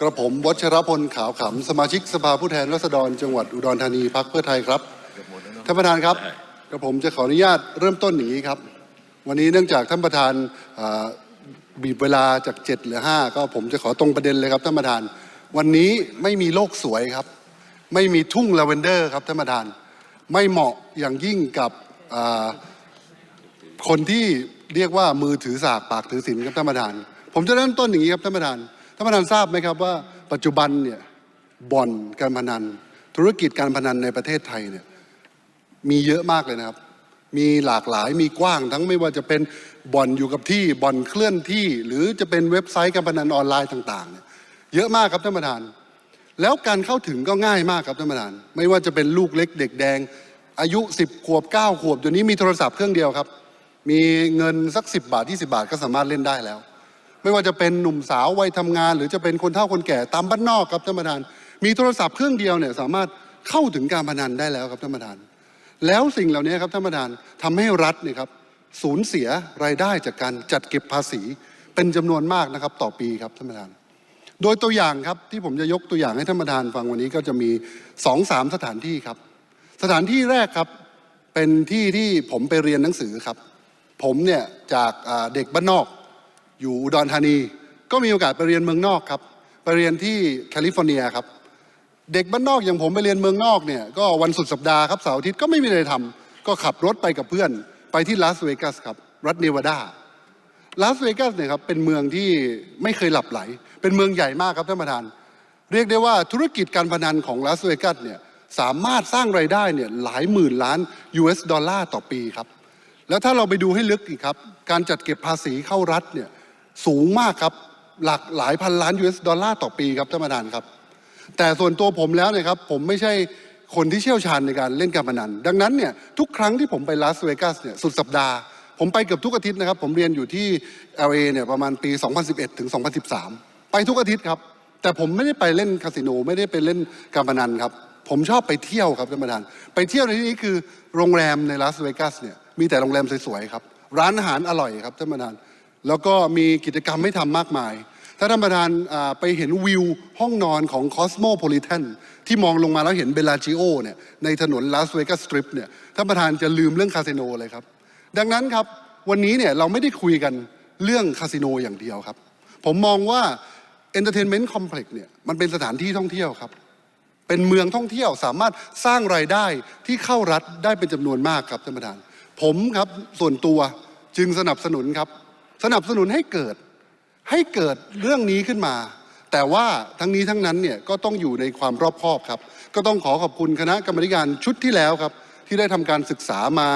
กระผมวัชรพลขาวขำสมาชิกสภาผู้แทนราษฎรจังหวัดอุดรธานีพักเพื่อไทยครับท่านประธานครับกระผมจะขออนุญาตเริ่มต้นอย่างนี้ครับ วันนี้เนื่องจากท่านประธานอ่าบีบเวลาจาก7เหรือ5ก็ผมจะขอตรงประเด็นเลยครับท่านประธาน วันนี้ไม่มีโลกสวยครับ ไม่มีทุ่งลาเวนเดอร์ครับท่านประธาน ไม่เหมาะอย่างยิ่งกับอ่าคนที่เรียกว่ามือถือสากปากถือศีลครับท่านประธาน ผมจะเริ่มต้นอย่างนี้ครับท่านประธาน ท่านประธานทราบไหมครับว่าปัจจุบันเนี่ยบ่อนการพนัน ธุรกิจการพนันในประเทศไทยเนี่ยมีเยอะมากเลยนะครับ มีหลากหลายมีกว้าง ทั้งไม่ว่าจะเป็นบ่อนอยู่กับที่บ่อนเคลื่อนที่ หรือจะเป็นเว็บไซต์การพนันออนไลน์ต่างๆเนี่ยเยอะมากครับท่านประธาน แล้วการเข้าถึงก็ง่ายมากครับท่านประธาน ไม่ว่าจะเป็นลูกเล็กเด็กแดง อายุ 10 ขวบ 9 ขวบเดี๋ยวนี้มีโทรศัพท์เครื่องเดียวครับ มีเงินสัก 10 บาท 20 บาทก็สามารถเล่นได้แล้ว ไม่ว่าจะเป็นหนุ่มสาววัยทำงาน หรือจะเป็นคนเฒ่าคนแก่ตามบ้านนอกครับท่านประธาน มีโทรศัพท์เครื่องเดียวเนี่ยสามารถเข้าถึงการพนันได้แล้วครับท่านประธาน แล้วสิ่งเหล่านี้ครับท่านประธานทำให้รัฐเนี่ยครับสูญเสียรายได้จากการจัดเก็บภาษีเป็นจำนวนมากนะครับต่อปีครับท่านประธาน โดยตัวอย่างครับที่ผมจะยกตัวอย่างให้ท่านประธานฟังวันนี้ก็จะมีสองสามสถานที่ครับ สถานที่แรกครับเป็นที่ที่ผมไปเรียนหนังสือครับ ผมเนี่ยจากเด็กบ้านนอก อยู่อุดรธานี ก็มีโอกาสไปเรียนเมืองนอกครับ ไปเรียนที่แคลิฟอร์เนียครับ เด็กบ้านนอกอย่างผมไปเรียนเมืองนอกเนี่ยก็วันสุดสัปดาห์ครับเสาร์อาทิตย์ก็ไม่มีอะไรทำก็ขับรถไปกับเพื่อน ไปที่ลาสเวกัสครับ รัฐเนวาดาลาสเวกัสเนี่ยครับเป็นเมืองที่ไม่เคยหลับไหล เป็นเมืองใหญ่มากครับท่านประธาน เรียกได้ว่าธุรกิจการพนันของลาสเวกัสเนี่ยสามารถสร้างไรายได้เนี่ยหลายหมื่นล้าน US ดอลลาร์ต่อปีครับ แล้วถ้าเราไปดูให้ลึกอีกครับ การจัดเก็บภาษีเข้ารัฐเนี่ย สูงมากครับหลักหลายพันล้าน US ดอลลาร์ต่อปีครับท่านประธานครับ แต่ส่วนตัวผมแล้วเนี่ยครับผมไม่ใช่คนที่เชี่ยวชาญในการเล่นการพนัน ดังนั้นเนี่ยทุกครั้งที่ผมไปลาสเวกัสเนี่ยสุดสัปดาห์ผมไปเกือบทุกอาทิตย์นะครับ ผมเรียนอยู่ที่ LA เนี่ยประมาณปี 2011 ถึง 2013 ไปทุกอาทิตย์ครับ แต่ผมไม่ได้ไปเล่นคาสิโนไม่ได้ไปเล่นการพนันครับ ผมชอบไปเที่ยวครับท่านประธาน ไปเที่ยวในที่นี้คือโรงแรมในลาสเวกัสเนี่ยมีแต่โรงแรมสวยๆครับ ร้านอาหารอร่อยครับท่านประธาน แล้วก็มีกิจกรรมให้ทำมากมาย ถ้าท่านประธานไปเห็นวิวห้องนอนของ Cosmopolitan ที่มองลงมาแล้วเห็นเบลาจิโอเนี่ยในถนนลาสเวกัสสตริปเนี่ยท่านประธานจะลืมเรื่องคาสิโนเลยครับ ดังนั้นครับวันนี้เนี่ยเราไม่ได้คุยกันเรื่องคาสิโนอย่างเดียวครับ ผมมองว่า Entertainment Complex เนี่ยมันเป็นสถานที่ท่องเที่ยวครับ เป็นเมืองท่องเที่ยวสามารถสร้างรายได้ที่เข้ารัฐได้เป็นจำนวนมากครับท่านประธาน ผมครับส่วนตัวจึงสนับสนุนครับ สนับสนุนให้เกิดให้เกิดเรื่องนี้ขึ้นมา แต่ว่าทั้งนี้ทั้งนั้นเนี่ยก็ต้องอยู่ในความรอบคอบครับ ก็ต้องขอขอบคุณคณะกรรมการชุดที่แล้วครับ ที่ได้ทำการศึกษามา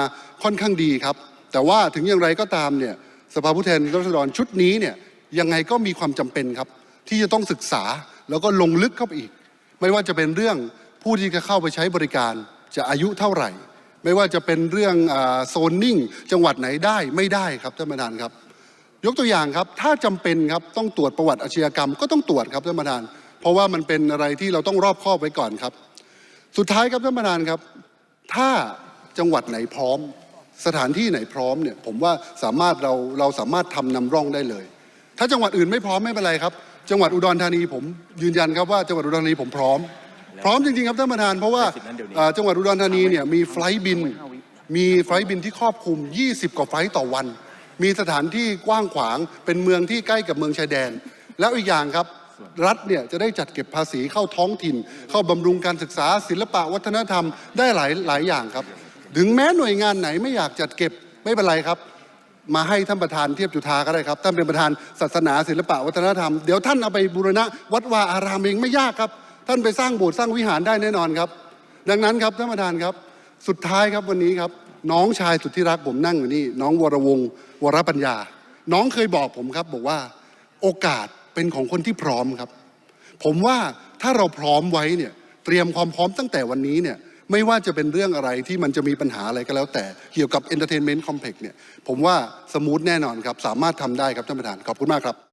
ค่อนข้างดีครับ แต่ว่าถึงอย่างไรก็ตามเนี่ยสภาผู้แทนราษฎรชุดนี้เนี่ยยังไงก็มีความจำเป็นครับ ที่จะต้องศึกษาแล้วก็ลงลึกเข้าไปอีก ไม่ว่าจะเป็นเรื่องผู้ที่จะเข้าไปใช้บริการจะอายุเท่าไหร่ ไม่ว่าจะเป็นเรื่องโซนนิ่ง จังหวัดไหนได้ไม่ได้ครับท่านประธานครับ ยกตัวอย่างครับ ถ้าจำเป็นครับต้องตรวจประวัติอาชญากรรมก็ต้องตรวจครับท่านประธาน เพราะว่ามันเป็นอะไรที่เราต้องรอบคอบไว้ก่อนครับ สุดท้ายครับท่านประธานครับ ถ้าจังหวัดไหนพร้อม สถานที่ไหนพร้อมเนี่ยผมว่าสามารถเราเราสามารถทำนำร่องได้เลย ถ้าจังหวัดอื่นไม่พร้อมไม่เป็นไรครับ จังหวัดอุดรธานีผมยืนยันครับว่าจังหวัดอุดรธานีผมพร้อม พร้อมจริงๆครับท่านประธาน เพราะว่าอ่าจังหวัดอุดรธานีเนี่ยมีไฟลท์บิน มีไฟลท์บินที่ครอบคลุม 20 กว่าไฟลท์ต่อวัน มีสถานที่กว้างขวาง เป็นเมืองที่ใกล้กับเมืองชายแดน แล้วอีกอย่างครับรัฐเนี่ยจะได้จัดเก็บภาษีเข้าท้องถิ่น เข้าบำรุงการศึกษาศิลปะวัฒนธรรมได้หลายหลายอย่างครับ ถึงแม้หน่วยงานไหนไม่อยากจัดเก็บไม่เป็นไรครับ มาให้ท่านประธานเทียบจุธาก็ได้ครับท่านเป็นประธานศาสนาศิลปะวัฒนธรรม เดี๋ยวท่านเอาไปบูรณะ วัดวาอารามเองไม่ยากครับ ท่านไปสร้างโบสถ์สร้างวิหารได้แน่นอนครับ ดังนั้นครับท่านประธานครับ สุดท้ายครับวันนี้ครับ น้องชายสุดที่รักผมนั่งอยู่นี่ น้องวรวงวรปัญญา น้องเคยบอกผมครับ บอกว่าโอกาสเป็นของคนที่พร้อมครับ ผมว่าถ้าเราพร้อมไว้เนี่ยเตรียมความพร้อมตั้งแต่วันนี้เนี่ยไม่ว่าจะเป็นเรื่องอะไรที่มันจะมีปัญหาอะไรก็แล้วแต่เกี่ยวกับ Entertainment Complex เนี่ยผมว่าสมูทแน่นอนครับ สามารถทำได้ครับท่านประธานขอบคุณมากครับ